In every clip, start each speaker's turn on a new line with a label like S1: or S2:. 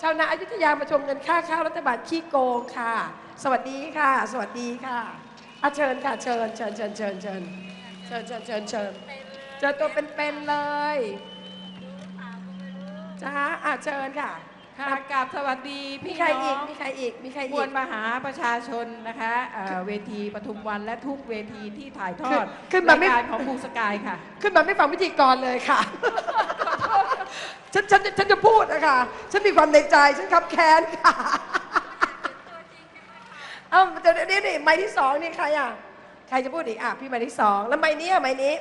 S1: ชาวนาอยุธยามาชมเงินค่าข้าวรัฐบาลขี้โกงค่ะ สวัสดีค่ะ สวัสดีค่ะอาเชิญค่ะเชิญเชิญเชิญเชิญเชิญเชิญเชิญเชิญเชิญเจอตัวเป็นๆเลยจ้าอาเชิญค่ะ
S2: ค่ะกราบสวัสดี
S1: มี
S2: พี่
S1: ใคร
S2: น้
S1: อี
S2: อกง
S1: มีใครอีกมีใคร
S2: ม
S1: อี
S2: ว
S1: ก
S2: ลมหาประชาชนนะคะเอ่อเวทีปทุมวันและทุกเวทีที่ถ่ายทอด
S1: ขึ้นมาไม่
S2: รายการของบูสกายค่ะ
S1: ขึ้นมาไม่ฟังพิธีกรเลยค่ะ ฉันฉันฉันจะพูดนะคะฉันมีความในใจ ฉันขับแค้นค่ะเอ้าเดี๋ยวเดี๋ยวนี่ไม้ที่สองนี่ใครอะใครจะพูดอีกอะพี่ไม้ที่สองแล้วไม้นี้อะไม้นี้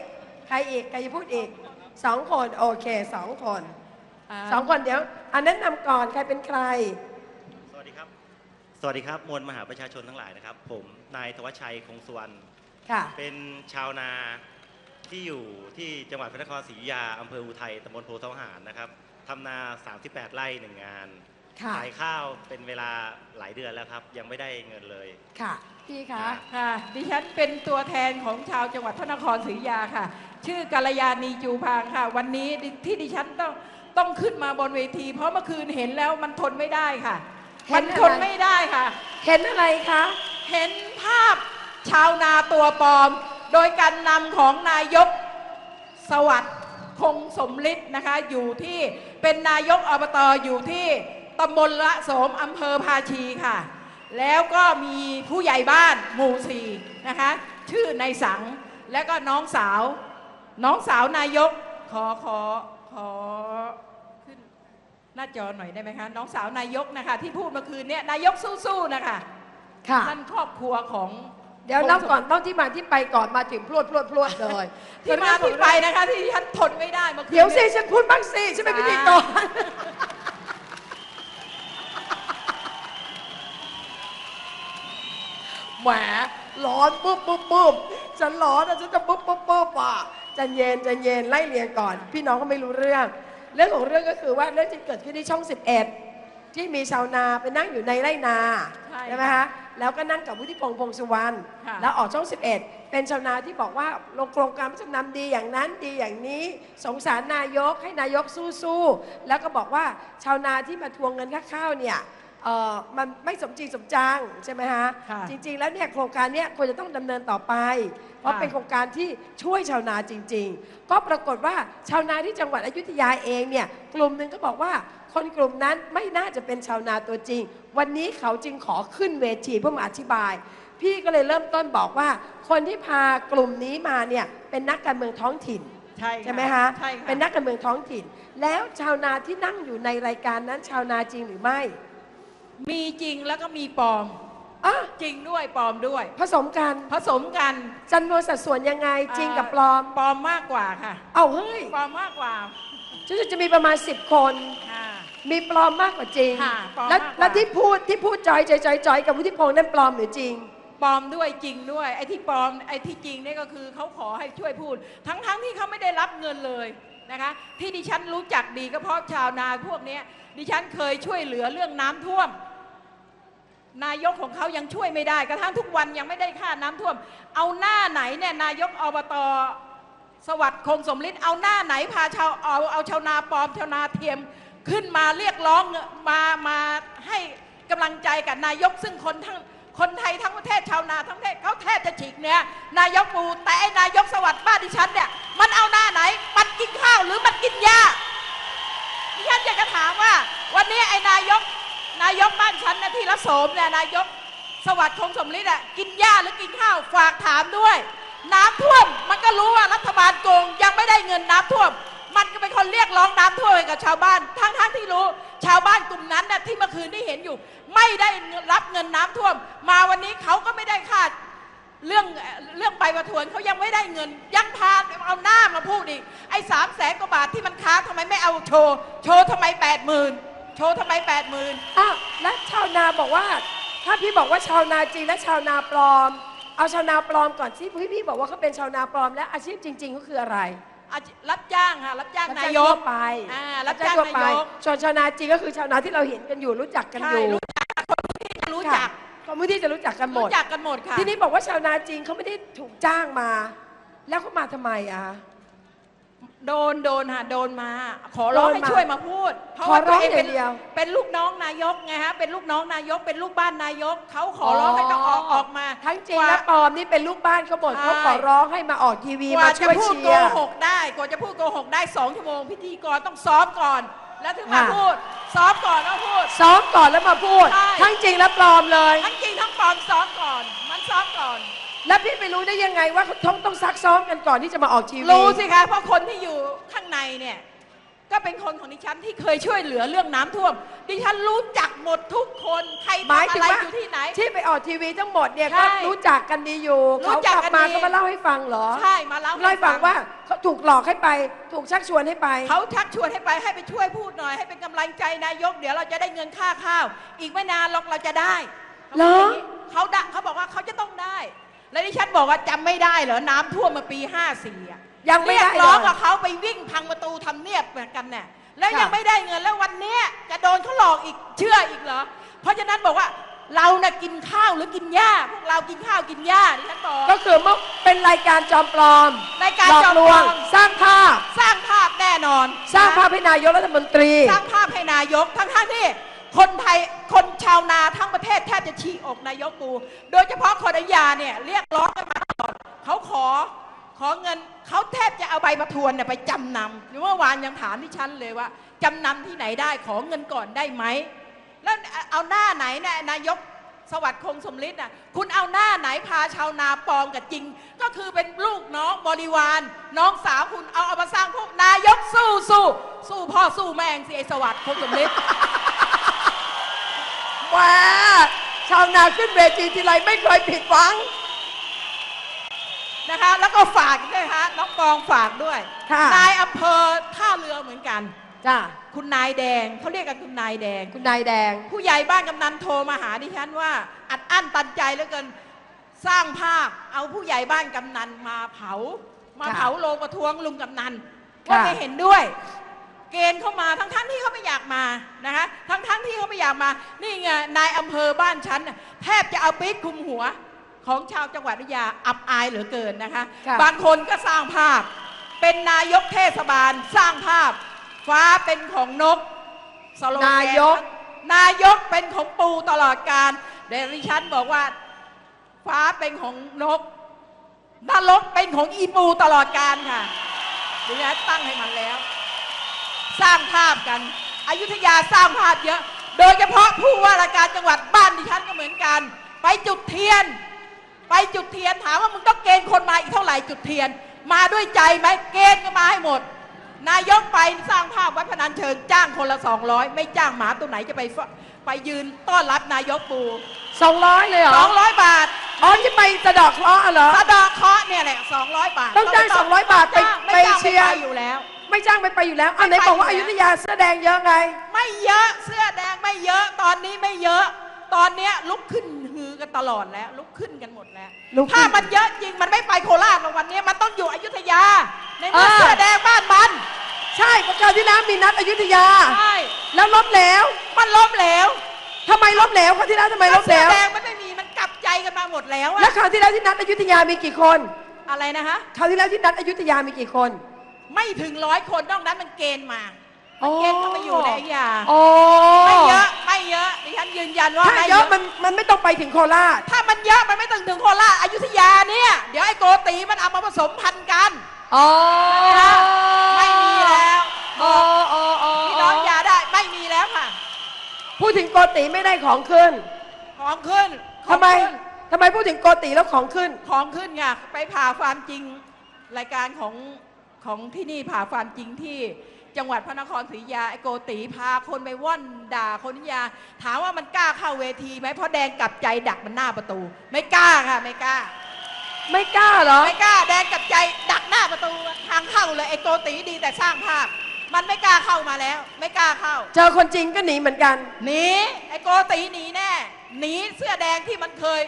S1: ใครอีกใครจะพูดอีกสองคนโอเคสองคน
S2: อ่า
S1: สองคนเดี๋ยวอันนั้นนำก่อนใครเป็นใคร
S3: สวัสดีครับ สวัสดีครับมวลมหาประชาชนทั้งหลายนะครับ ผมนายธวัชชัยคงสุวรรณ
S1: ค่ะ
S3: เป็นชาวนา ที่อยู่ที่จังหวัดพระนครศรีอยุธยาอำเภออุทัยตำบลโพธิ์ทองหารนะครับทำนา 38 ไร่หนึ่งงาน
S1: ค่ะ
S3: ขายข้าวเป็นเวลาหลายเดือนแล้วครับ ยังไม่ได้เงินเลย
S1: ค่ะ พี่คะ
S2: ค่ะ ดิฉันเป็นตัวแทนของชาวจังหวัดพระนครศรีอยุธยาค่ะ ชื่อกาลยานีจูพางค่ะ วันนี้ที่ดิฉันต้องต้องขึ้นมาบนเวที เพราะเมื่อคืนเห็นแล้วมันทนไม่ได้ค่ะ
S1: เห็
S2: มันน
S1: อะไร
S2: ทนไม่ได้ค่ะ
S1: เห็นอะไรคะ
S2: เห็นภาพชาวนาตัวปลอม โดยการนำของนายกสวัสดิ์คงสมฤทธิ์นะคะอยู่ที่เป็นนายกอบตอยู่ที่ตำบลละโสมอำเภอภาชีค่ะ แล้วก็มีผู้ใหญ่บ้านหมู่สี่นะคะชื่อนายสังแล้วก็น้องสาว น้องสาวนายกขอขอขอขึ้นหน้าจอหน่อยได้ไหมคะ น้องสาวนายกนะคะ ที่พูดเมื่อคืนเนี่ยนายกสู้ๆนะคะ
S1: ค่ะ
S2: ท่านครอบครัวของ
S1: เดี๋ยวนับก่อนต้องที่มาที่ไปก่อนมาถึงพรวดพรวดพรวดเลย
S2: ที่มาที่ไปนะคะที่ฉันทนไม่ได้เมื่อคืน
S1: เดี๋ยวสิ
S2: นี่
S1: ฉันพูดบ้างสิฉันเป็นพิธีกรแหมร้อนปุ๊บปุ๊บปุ๊บฉันร้อนอะฉันจะปุ๊บปุ๊บปุ๊บอะใจะเย็นใจะเย็นไล่เรียงก่อน พี่น้องก็ไม่รู้เรื่อง เรื่องของเรื่องก็คือว่าเรื่องที่เกิดขึ้นที่ช่อง 11 ที่มีชาวนาไปนั่งอยู่ในไร่นา
S2: ใช่
S1: ไหมคะ แล้วก็นั่งกับวุฒิพงษ์พงษ์สุวรรณ
S2: ค่ะ
S1: แล้วออกช่อง 11 เป็นชาวนาที่บอกว่าลงโครงการพัฒนำดีอย่างนั้นดีอย่างนี้ สงสารนายกให้นายกสู้ๆแล้วก็บอกว่าชาวนาที่มาทวงเงินค่าข้าวเนี่ยเอ่อมันไม่สมจริงสมจังใช่ไหมฮะ
S2: ค่ะ
S1: จริง ๆ แล้วเนี่ยโครงการเนี้ยควรจะต้องดำเนินต่อไป เพราะ
S2: ค่ะ
S1: เป็นโครงการที่ช่วยชาวนาจริง ๆ ก็ปรากฏว่าชาวนาที่จังหวัดอยุธยาเองเนี่ยกลุ่มหนึ่งก็บอกว่า คนกลุ่มนั้นไม่น่าจะเป็นชาวนาตัวจริง วันนี้เขาจึงขอขึ้นเวทีเพื่อมาอธิบาย พี่ก็เลยเริ่มต้นบอกว่า คนที่พากลุ่มนี้มาเนี่ยเป็นนักการเมืองท้องถิ่น
S2: ใช่ค่ะ
S1: ใช่ไหมคะ
S2: ใช่ค่ะ
S1: เป็นนักการเมืองท้องถิ่น แล้วชาวนาที่นั่งอยู่ในรายการนั้นชาวนาจริงหรือไม่
S2: มีจริงแล้วก็มีปลอม
S1: อะ
S2: จริงด้วยปลอมด้วย
S1: ผสมกัน
S2: ผสมกัน
S1: จำนวนสัดส่วนยังไงจริงกับปลอม
S2: ปลอมมากกว่าค่ะ
S1: เอาเฮ้ย
S2: ปลอมมากกว่า
S1: จะจะมีประมาณ 10 คน
S2: ค่ะ
S1: มีปลอมมากกว่าจริง
S2: ค่ะปลอม
S1: แล้ว
S2: มากกว่า
S1: แล้วที่พูดที่พูดจอยจอยจอยจอยกับวุฒิพงษ์นั่นปลอมหรือจริง
S2: ปลอมด้วยจริงด้วยไอ้ที่ปลอมไอ้ที่จริงนี่ก็คือเขาขอให้ช่วยพูด ทั้งทั้งที่เขาไม่ได้รับเงินเลยนะคะ ที่ดิฉันรู้จักดีก็เพราะชาวนาพวกเนี้ยดิฉันเคยช่วยเหลือเรื่องน้ำท่วม นายกของเขายังช่วยไม่ได้กระทั่งทุกวันยังไม่ได้ค่าน้ำท่วม เอาหน้าไหนเนี่ยนายกอบตสวัสดิ์คงสมฤทธิ์เอาหน้าไหนพาชาวเอาเอาชาวนาปลอมชาวนาเทียม ขึ้นมาเรียกร้องมามาให้กำลังใจกับนายกซึ่งคนทั้งคนไทยทั้งประเทศชาวนาทั้งประเทศเขาแทบจะฉีกเนี่ยนายกปูแต่ไอ้นายกสวัสดิ์บ้านดิฉันเนี่ยมันเอาหน้าไหน มันกินข้าวหรือมันกินหญ้าดิฉันอยากจะถามว่า วันนี้ไอ้นายกนายกบ้านฉันนะที่ละโสมเนี่ยนายกสวัสดิ์คงสมฤทธิ์อะกินหญ้าหรือกินข้าวฝากถามด้วย น้ำท่วมมันก็รู้ว่ารัฐบาลโกงยังไม่ได้เงินน้ำท่วม มันก็เป็นคนเรียกร้องน้ำท่วมให้กับชาวบ้านทั้ง งที่รู้ชาวบ้านกลุ่มนั้นน่ะที่เมื่อคืนที่เห็นอยู่ ไม่ได้รับเงินน้ำท่วม มาวันนี้เขาก็ไม่ได้ค่าเรื่องเรื่องใบประทวนเขายังไม่ได้เงิน ยังพาเอาหน้ามาพูดอีกไอ้สามแสนกว่าบาทที่มันค้างทำไมไม่เอาโชว์ โชว์ทำไมแปดหมื่นโชว์ทำไมแปดหมื่น
S1: อ้าวและชาวนาบอกว่า ถ้าพี่บอกว่าชาวนาจริงและชาวนาปลอม เอาชาวนาปลอมก่อนที่พี่บอกว่าเขาเป็นชาวนาปลอมและอาชีพจริง ๆ ก็คืออะไร
S2: รับจ้างค่ะรับจ้าง
S1: รับ
S2: นา
S1: จ้าง
S2: ย
S1: ทั่
S2: ก
S1: วไป
S2: อ่ารับจ้าง
S1: ทั่วไป
S2: นายก
S1: ส่วนชาวนาจริงก็คือชาวนาที่เราเห็นกันอยู่รู้จักกัน
S2: ใช่
S1: อยู่
S2: รู้จักคนที่จะรู้จัก
S1: คนพื้นที่จะรู้จักกันหมด
S2: รู้จักกันหมดค่ะ
S1: ทีนี้บอกว่าชาวนาจริงเขาไม่ได้ถูกจ้างมา แล้วเขามาทำไมอะ
S2: โดนโดนค่ะโดนมา ขอร้อง
S1: โดน
S2: ให้
S1: มา
S2: ช่วยมาพูด เพราะ
S1: ขอ
S2: ว่า
S1: ร้
S2: ตัว
S1: อง
S2: เองเป็น
S1: อย่างเดียว
S2: เป็นลูกน้องนายกไงฮะเป็นลูกน้องนายกเป็นลูกบ้านนายกเขาขอร้องให้ต้องออกออกมา
S1: ทั้งจริง
S2: กว่า
S1: และปลอมนี่เป็นลูกบ้านเขาหมด
S2: ใช่
S1: เขาขอร้องให้มาออกทีวี
S2: ก
S1: มา
S2: ว่าจะ
S1: ช่วย
S2: พูด
S1: เชี
S2: โก
S1: ยร์
S2: หกได้กว่าจะพูดโกหกได้สองชั่วโมงพิธีกรต้องซ้อมก่อน แล้วถึงมา
S1: ค่ะ
S2: พูด ซ้อมก่อนแล้วพูด
S1: ซ้อมก่อนแล้วมาพูด
S2: ใช่
S1: ทั้งจริงและปลอมเลย
S2: ทั้งจริงทั้งปลอมซ้อมก่อน มันซ้อมก่อน
S1: แล้วพี่ไปรู้ได้ยังไงว่าเขาต้องต้องซักซ้อมกันก่อนที่จะมาออกทีวี
S2: รู้สิคะเพราะคนที่อยู่ข้างในเนี่ย ก็เป็นคนของดิฉันที่เคยช่วยเหลือเรื่องน้ำท่วม ดิฉันรู้จักหมดทุกคนใคร
S1: หมาย
S2: ทำ
S1: ถึ
S2: อะ
S1: ง
S2: ไร
S1: ว่า
S2: อยู่ที่ไหน
S1: ที่ไปออกทีวีทั้งหมดเนี่ย
S2: ใช่
S1: ก็รู้จักกันดีอยู่
S2: รู้
S1: เขา
S2: จัก
S1: กลับ
S2: กัน
S1: มา
S2: ดี
S1: ก็มาเล่าให้ฟังเหรอ
S2: ใช่มาเล่า
S1: เล่าให้ฟังว่าเขาถูกหลอกให้ไป ถูกชักชวนให้ไป
S2: เขาชักชวนให้ไปให้ไปช่วยพูดหน่อยให้เป็นกำลังใจนายก เดี๋ยวเราจะได้เงินค่าข้าว อีกไม่นานหรอกเราจะได้
S1: เหรอ
S2: เขาดะเขาบอกว่าเขาจะต้องได้ แล้วดิฉันบอกว่าจำไม่ได้เหรอน้ำท่วมมาปี 54อะ
S1: ยังไม่
S2: เรีย
S1: ได้
S2: ก
S1: เล
S2: ร้อง
S1: ย
S2: กับเขาไปวิ่งพังประตูทำเนียบเหมือนกันเนี่ยแล้ว
S1: ค่ะ
S2: ยังไม่ได้เงินแล้ววันเนี้ยจะโดนเขาหลอกอีกเชื่ออีกเหรอ เพราะฉะนั้นบอกว่าเราน่ะกินข้าวหรือกินหญ้าพวกเรากินข้าวกินหญ้าดิฉันบอก
S1: ก็คือเมื่อเป็นรายการจอมปลอม
S2: รายการ
S1: หลอก
S2: จอม
S1: ล
S2: ปล
S1: ว
S2: องม
S1: สร้างภาพ
S2: สร้างภาพแน่นอน
S1: สร้าง
S2: นะ
S1: ภาพให้นายกรัฐมนตรี
S2: สร้างภาพให้นายกทั้งทั้งๆที่ คนไทยคนชาวนาทั้งประเทศแทบจะฉีกอกนายกปู โดยเฉพาะคนอยุธยาเนี่ยเรียกร้องกันมาตลอดเขาขอขอเงินเขาแทบจะเอาใบประทวนเนี่ยไปจำนำหรือเมื่อวานยังถามที่ฉันเลยว่าจำนำที่ไหนได้ขอเงินก่อนได้ไหมแล้วเอาหน้าไหนเนี่ยนายกสวัสดิ์คงสมฤทธิ์น่ะคุณเอาหน้าไหนพาชาวนาปลอมกับจริง ก็คือเป็นลูกน้องบริวาร น้องสาวคุณเอาเอามาสร้างพวกนายกสู้สู้สู้พ่อสู้แม่งสิไอสวัสดิ์คงสมฤทธิ์
S1: ว้าชาวนาขึ้นเวทีทีไรไม่เคยผิดหวัง
S2: นะคะ แล้วก็ฝากด้วยฮะน้องปองฝากด้วย
S1: ค่ะ
S2: นายอำเภอท่าเรือเหมือนกัน
S1: จ้า
S2: คุณนายแดงเขาเรียกกันคุณนายแดง
S1: คุณนายแดง
S2: ผู้ใหญ่บ้านกำนันโทรมาหาดิฉันว่า อัดอั้นตันใจเหลือเกินสร้างภาพเอาผู้ใหญ่บ้านกำนันมาเผา มา
S1: ค่ะ
S2: เผาโรงประท้วงลุงกำนัน
S1: ค่ะ
S2: ว่าไม่เห็นด้วย เกณฑ์เข้ามาทั้งทั้งๆที่เขาไม่อยากมานะคะทั้งทั้งๆที่เขาไม่อยากมา นี่ไงนายอำเภอบ้านฉันน่ะแทบจะเอาปี๊ดคลุมหัวของชาวจังหวัดอยุธยาอับอายเหลือเกินนะคะ
S1: ค่ะ
S2: บางคนก็สร้างภาพ เป็นนายกเทศบาลสร้างภาพ ฟ้าเป็นของนกสโลแก
S1: นายก
S2: นายกเป็นของปูตลอดการเดริชันบอกว่า ฟ้าเป็นของนกนรกเป็นของอีปูตลอดการค่ะดิฉันตั้งให้มันแล้ว สร้างภาพกัน อยุธยาสร้างภาพเยอะ โดยเฉพาะผู้ว่าราชการจังหวัดบ้านดิฉันก็เหมือนกัน ไปจุดเทียน ไปจุดเทียนถามว่ามึงต้องเกณฑ์คนมาอีกเท่าไหร่จุดเทียน มาด้วยใจไหมเกณฑ์ก็มาให้หมด นายกไปสร้างภาพวัดพนัญเชิงจ้างคนละ 200 ไม่จ้างหมาตัวไหนจะไปฟไปยืนต้อนรับนายกปู
S1: 200 เลยเหรอ
S2: 200 บาท
S1: อ๋อที่ไปสะเดอกเคราะห์เหรอ
S2: สะเดอกเคราะห์เนี่ยแหละ200 บาท
S1: ต้องจ้าง
S2: ไม่
S1: 200 บาทไป
S2: จ้างไม่
S1: ไป
S2: จ้าง
S1: เชียร์
S2: ไม่ไปอยู่แล้ว
S1: ไม่จ้างไปไปอยู่แล้วอันไหน
S2: ไม่ไป
S1: บอกว่า
S2: อ
S1: อา
S2: ยู่
S1: ยุ
S2: แล้ว
S1: ทยาเสื้อแดงเยอะไง
S2: ไม่เยอะเสื้อแดงไม่เยอะตอนนี้ไม่เยอะ ตอนเนี้ยลุกขึ้นฮือกันตลอดแล้ว ลุกขึ้นกันหมดแล้ว
S1: ลุกขึ้น
S2: ถ้ามันเยอะจริงมันไม่ไปโคราชหรอกวันนี้มันต้องอยู่อยุธยา ในเมื่อ
S1: เออ
S2: เสื้อแดงบ้านมัน
S1: ใช่ประกาศที่แล้วมีนัดอยุธยา
S2: ใช่
S1: แล้วล้มเหลว
S2: มันล้มเหลว
S1: ทำไมล้มเหลวคราวที่แล้วทำไมล้มเหล
S2: เสื้อ
S1: ว
S2: แดงมันไม่มีมันกลับใจกันมาหมดแล้วอะ
S1: แล้วคราวที่แล้วที่นัดอยุธยามีกี่คน
S2: อะไรนะคะ
S1: คราวที่แล้วที่นัดอยุธยามีกี่คน
S2: ไม่ถึงร้อยคนนอกนั้นมันเกณฑ์มามันเกณฑ์เข้ามาอยู่ในอยุธยา
S1: โอ้
S2: ไม่เยอะไม่เยอะดิฉันยืนยันว่า
S1: ถ้า
S2: ไม่
S1: เยอะมันมันไม่ต้องไปถึงโคราช
S2: ถ้ามันเยอะมันไม่ต้องถึงโคราชอยุธยาเนี่ยเดี๋ยวไอ้โกตีมันเอามาผสมพันธุ์กัน
S1: อ๋อ
S2: นะคะไม่มีแล้ว
S1: อ๋ออ๋ออ๋อ
S2: พี่น้องอย่าได้ไม่มีแล้วค่ะ
S1: พูดถึงโกติไม่ได้ของขึ้น
S2: ของขึ้นของ
S1: ทำไม
S2: ขึ้น
S1: ทำไมพูดถึงโกติแล้วของขึ้น
S2: ของขึ้นค่ะไปผ่าความจริงรายการของ ของที่นี่ผ่าความจริงที่จังหวัดพระนครศรีอยุธยาไอโกตีพาคนไปว่อนด่าคนนิยา ถามว่ามันกล้าเข้าเวทีไหมเพราะแดงกลับใจดักมันหน้าประตู ไม่กล้าค่ะไม่กล้า
S1: ไม่กล้าเหรอ
S2: ไม่กล้า แดงกลับใจดักหน้าประตูทางเข้าเลยไอโกตีดีแต่สร้างภาพ มันไม่กล้าเข้ามาแล้ว ไม่กล้าเข้า
S1: เจอคนจริงก็หนีเหมือนกัน
S2: หนีไอโกตีหนีแน่หนีเสื้อแดงที่มันเคย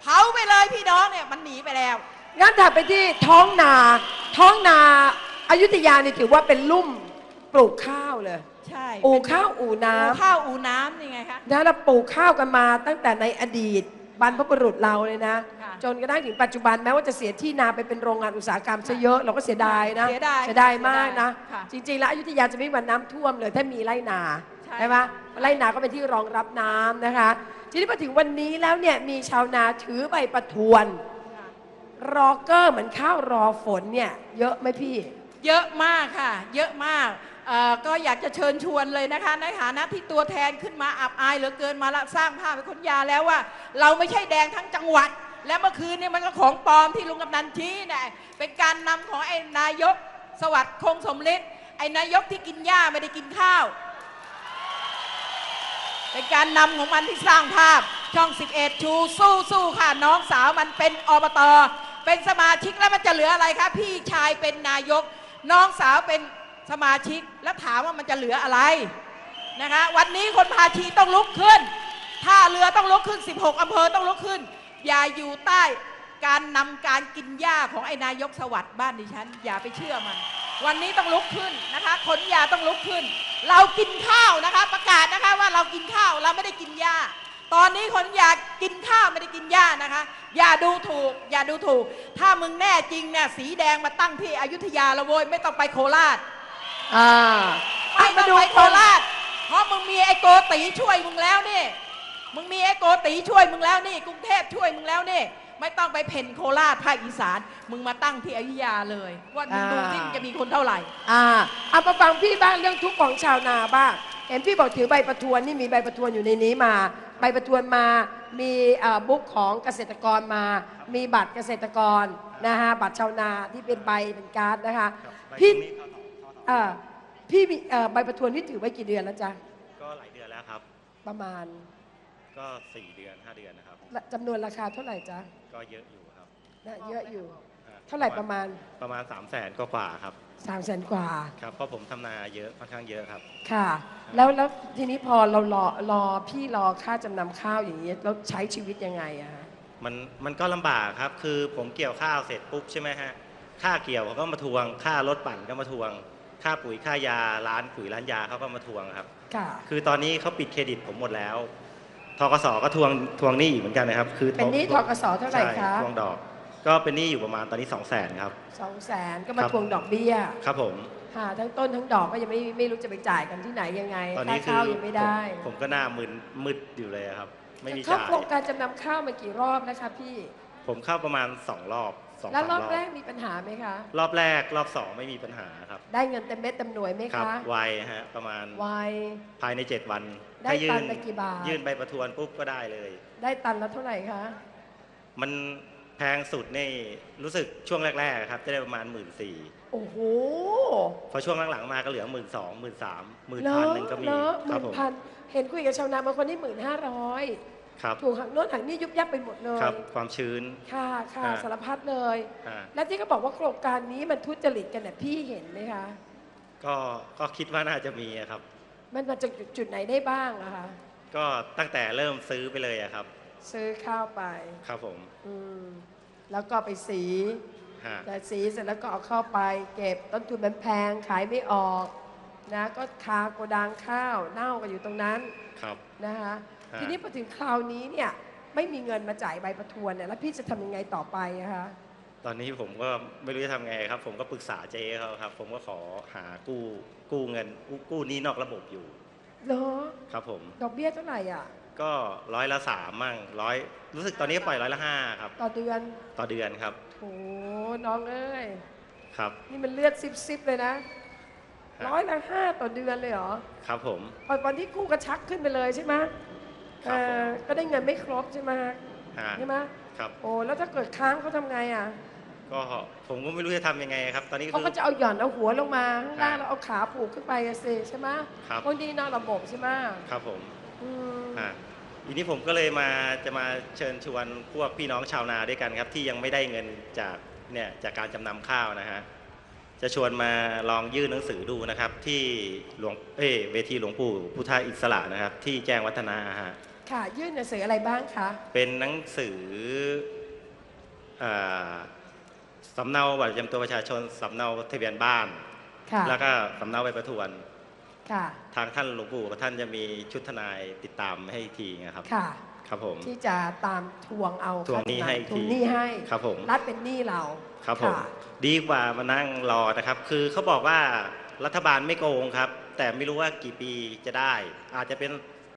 S2: เผาไปเลยพี่น้องเนี่ยมันหนีไปแล้ว
S1: งั้นถัดไปที่ท้องนา ท้องนาอายุทยานี่ถือว่าเป็นลุ่มปลูกข้าวเลย
S2: ใช่
S1: อู่ข้าวอู่น้
S2: อู่ข้าวอู่น้ำนี่ไงคะำ
S1: นะเราปลูกข้าวกันมาตั้งแต่ในอดีตบรรพบุรุษเราเลยนะ
S2: ค่ะ
S1: จนกระทั่งถึงปัจจุบันแม้ว่าจะเสียที่นาไปเป็นโรงงานอุตสาหกรรมซะเยอะเราก็เสียดายนะ
S2: เสียดาย
S1: เสียดายมากนะ
S2: ค่ะ
S1: จริง ๆ แล้วอยุธยาจะไม่มีวันน้ำท่วมเลยถ้ามีไรนา
S2: ใช่
S1: ใช่ไหมไรนาก็เป็นที่รองรับน้ำนะคะ ทีนี้พอถึงวันนี้แล้วเนี่ยมีชาวนาถือใบประทวน
S2: ค่ะ
S1: รอเกอร์เหมือนข้าวรอฝนเนี่ยเยอะไหมพี่
S2: เยอะมากค่ะ เยอะมากเอ่อก็อยากจะเชิญชวนเลยนะคะ ในฐานะที่ตัวแทนขึ้นมาอับอายเหลือเกินมาละสร้างภาพเป็นคนยาแล้วว่า เราไม่ใช่แดงทั้งจังหวัด และเมื่อคืนเนี่ยมันก็ของปลอมที่ลุงกำนันชี้เนี่ยเป็นการนำของไอ้นายกสวัสดิ์คงสมฤทธิ์ไอ้นายกที่กินหญ้าไม่ได้กินข้าว เป็นการนำของมันที่สร้างภาพช่อง 11 ชูสู้สู้ค่ะ น้องสาวมันเป็นอบต เป็นสมาชิกแล้วมันจะเหลืออะไรคะพี่ชายเป็นนายก น้องสาวเป็นสมาชิกแล้วถามว่ามันจะเหลืออะไรนะคะ วันนี้คนพาชีต้องลุกขึ้นท่าเรือต้องลุกขึ้น 16อำเภอต้องลุกขึ้น อย่าอยู่ใต้การนำการกินหญ้าของไอ้นายกสวัสดิ์บ้านดิฉัน อย่าไปเชื่อมัน วันนี้ต้องลุกขึ้นนะคะขนยาต้องลุกขึ้น เรากินข้าวนะคะ ประกาศนะคะว่าเรากินข้าวเราไม่ได้กินหญ้า ตอนนี้คนอยากกินข้าวไม่ได้กินหญ้านะคะ อย่าดูถูก อย่าดูถูก ถ้ามึงแน่จริงเนี่ยสีแดงมาตั้งที่อยุธยาละโวยไม่ต้องไปโคราช
S1: อ่า
S2: ไม่ต้อง
S1: ดู
S2: ไปโคราช เพราะมึงมีไอ้โกตีช่วยมึงแล้วนี่ มึงมีไอ้โกตีช่วยมึงแล้วนี่ กรุงเทพช่วยมึงแล้วนี่ไม่ต้องไปเพ่นโคราชภาคอีสาน มึงมาตั้งที่อยุธยาเลย ว่ามึงดูที่มึงจะมีคนเท่าไหร่
S1: อ่าเอามาฟังพี่บ้างเรื่องทุกข์ของชาวนาบ้างเห็นพี่บอกถือใบประทวนนี่มีใบประทวนอยู่ในนี้มาใบประทวนมา มีเอ่อบุ๊กของเกษตรกรมา มีบัตรเกษตรกรนะฮะบัตรชาวนาที่เป็นใบเป็นการ์ดนะคะ
S3: ครับใบ
S1: พี่
S3: ตรงนี้เข้าต่อเข้าต่อ
S1: เอ่อพี่มีเอ่อใบประทวนนี่ถือไว้กี่เดือนแล้วจ๊ะ
S3: ก็หลายเดือนแล้วครับ
S1: ประมาณ
S3: ก็สี่เดือนห้าเดือนนะครับ
S1: จำนวนราคาเท่าไหร่จ๊ะ
S3: ก็เยอะอยู่ครับ
S1: นะเยอะอยู่
S3: อ่
S1: เท่าไหร่ประมาณ
S3: ประมาณ3ามแสนกว่าๆครับ
S1: 3ามแสนกว่า
S3: ครับเพราะผมทำนาเยอะค่อนข้างเยอะครับ
S1: ค่ะ แล้วแล้วทีนี้พอเรารอรอพี่รอค่าจำนำข้าวอย่างนี้แล้วใช้ชีวิตยังไงอะฮะ
S3: มันมันก็ลำบากครับ คือผมเกี่ยวข้าวเสร็จปุ๊บใช่ไหมฮะค่าเกี่ยวเขาก็มาทวง ค่ารถปั่นก็มาทวง ค่าปุ๋ยค่ายาร้านปุ๋ยร้านยาเขาก็มาทวงครับ
S1: ค่ะ
S3: คือตอนนี้เขาปิดเครดิตผมหมดแล้วทกสก็ทวงทวงหนี้อีกเหมือนกันนะครับ คือ
S1: เป็นหนี้ทกสเท่าไหร่
S3: ใช่
S1: คะ
S3: ทวงดอก ก็เป็นหนี้อยู่ประมาณตอนนี้2 0 0แสนครับ
S1: สองแสนก็มา
S3: ครับ
S1: ทวงดอกเบี้ย
S3: ครับผม
S1: ค่ะทั้งต้นทั้งดอกก็ยังไม่ไม่รู้จะไปจ่ายกันที่ไหนยังไง
S3: ตอน
S1: ค่า
S3: นี้คือ
S1: ข้าวยังไม่ได้
S3: ผมผมก็หน้ามึนมืดอยู่เลยครับ ไม่มี
S1: เข้า
S3: จ่าย
S1: โครงการจำนำข้าวมากี่รอบนะคะพี่
S3: ผมเข้าประมาณ2รอบสอง
S1: แล้ว
S3: สาม
S1: ร
S3: ร
S1: อ
S3: อ
S1: บบแรกมีปัญหาไหมคะ
S3: รอบแรกรอบสองไม่มีปัญหาครับ
S1: ได้เงินเต็มเม็ดเต็มหน่วยไหม
S3: ครับ
S1: คะ
S3: ไวฮะประมาณ
S1: ไว
S3: ภายใน7วัน
S1: ได้
S3: ถ้ายื่
S1: ตั
S3: น
S1: นละกี่บาท
S3: ยื่นใบประทวนปุ๊บก็ได้เลย
S1: ได้ตันละเท่าไหร่คะ
S3: มัน แพงสุดนี่รู้สึกช่วงแรกๆครับจะได้ประมาณ1 4ื่น
S1: โอ้โห
S3: พอช่วงหลังๆมาก็เหลือ1 2 0 0 0 0 1 3 0 0 0 0
S1: เน
S3: พัน
S1: อะ
S3: หนึ่งก็มี
S1: เนอะห
S3: ครั
S1: มื่
S3: บ
S1: น
S3: ผม
S1: พันเห็นคุยกับชาวนาบางคนนี่หมื่นห้าร้อย
S3: ครับ
S1: ถูกหักโน้นหักนี่ยุบยับไปหมดเลย
S3: ครับความชื้น
S1: ค่ะค่ะ
S3: อ่า
S1: สารพัดเลย
S3: อ่า
S1: และที่เขาบอกว่าโครงการนี้มันทุจริตกันเนี่ยพี่เห็นไหมคะ
S3: ก็ก็คิดว่าน่าจะมีอะครับ
S1: มันมาจากจุดไหนได้บ้างอะคะ
S3: ก็ตั้งแต่เริ่มซื้อไปเลยอะครับ
S1: ซื้อข้าวไป
S3: ครับผม
S1: อืมแล้วก็ไปสี
S3: ฮะ
S1: แต่สีเสร็จแล้วก็เอาเข้าไป เก็บต้นทุนมันแพงขายไม่ออกนะก็คาโกดังข้าวเน่ากันอยู่ตรงนั้น
S3: ครับ
S1: นะคะ
S3: ฮะ
S1: ทีนี้พอถึงคราวนี้เนี่ยไม่มีเงินมาจ่ายใบประทวนเนี่ยแล้วพี่จะทำยังไงต่อไปอะคะ
S3: ตอนนี้ผมก็ไม่รู้จะทำไงครับ ผมก็ปรึกษาเจ๊เขาครับ ผมก็ขอหากู้กู้เงินกู้กู้หนี้นอกระบบอยู่
S1: เหรอ
S3: ครับผม
S1: ดอกเบี้ยเท่าไหร่อะ
S3: ก็ร้อยละสามมั่งร้อยรู้สึกตอนนี้ปล่อยร้อยละห้าครับ
S1: ต่อเดือน
S3: ต่อเดือนครับ
S1: โถน้องเอ้ย
S3: ครับ
S1: นี่มันเลือดซิบซิบเลยนะ
S3: ฮะ
S1: ร้อยละห้าต่อเดือนเลยเหรอ
S3: ครับผม
S1: พอวันที่กู้กระชักขึ้นไปเลยใช่ไหม
S3: ครั
S1: เอบ
S3: ผม
S1: อก็ได้เงินไม่ครบใช่ไหม
S3: ฮะ
S1: ใช่ไหม
S3: ครับ
S1: โอ้แล้วถ้าเกิดค้างเขาทำไงอะ
S3: ก็ผมก็ไม่รู้จะทำยังไงครับ ตอนนี้
S1: เขา
S3: คื
S1: ก็
S3: อ
S1: จะเอาหย่อนเอาหัวลงมาข้างล่าง
S3: ฮะ
S1: แล้วเอาขาผูกขึ้นไปอะสิใช่ไหม
S3: ครับ
S1: พวกนี้นอกระบบใช่ไหม
S3: ครับผม
S1: อืม
S3: อ่าทีนี้ผมก็เลยมาจะมาเชิญชวนพวกพี่น้องชาวนาด้วยกันครับ ที่ยังไม่ได้เงินจากเนี่ยจากการจำนำข้าวนะฮะจะชวนมาลองยื่นหนังสือดูนะครับ ที่หลวงเอยเวทีหลวงปู่พุทธอิสระนะครับ ที่แจ้งวัฒนาฮะ
S1: ค่ะ ยื่นหนังสืออะไรบ้างคะ
S3: เป็นหนังสืออาสำเนาบัตรประจำตัวประชาชนสำเนาทะเบียนบ้าน
S1: ค่ะ
S3: แล้วก็สำเนาใบประทวน
S1: ค่ะ
S3: ทางท่านหลวงปู่ท่านจะมีชุดทนายติดตามให้อีกทีนะครับ
S1: ค่ะ
S3: ครับผม
S1: ที่จะตามทวงเอา
S3: ทวงหนี้ให้อีก
S1: ทวง
S3: ที
S1: หนี้ให้
S3: ครับผม
S1: รัฐเป็นหนี้เรา
S3: ครับผม
S1: ค่ะ
S3: ดีกว่ามานั่งรอนะครับ คือเขาบอกว่ารัฐบาลไม่โกงครับ แต่ไม่รู้ว่ากี่ปีจะได้ อาจจะเป็น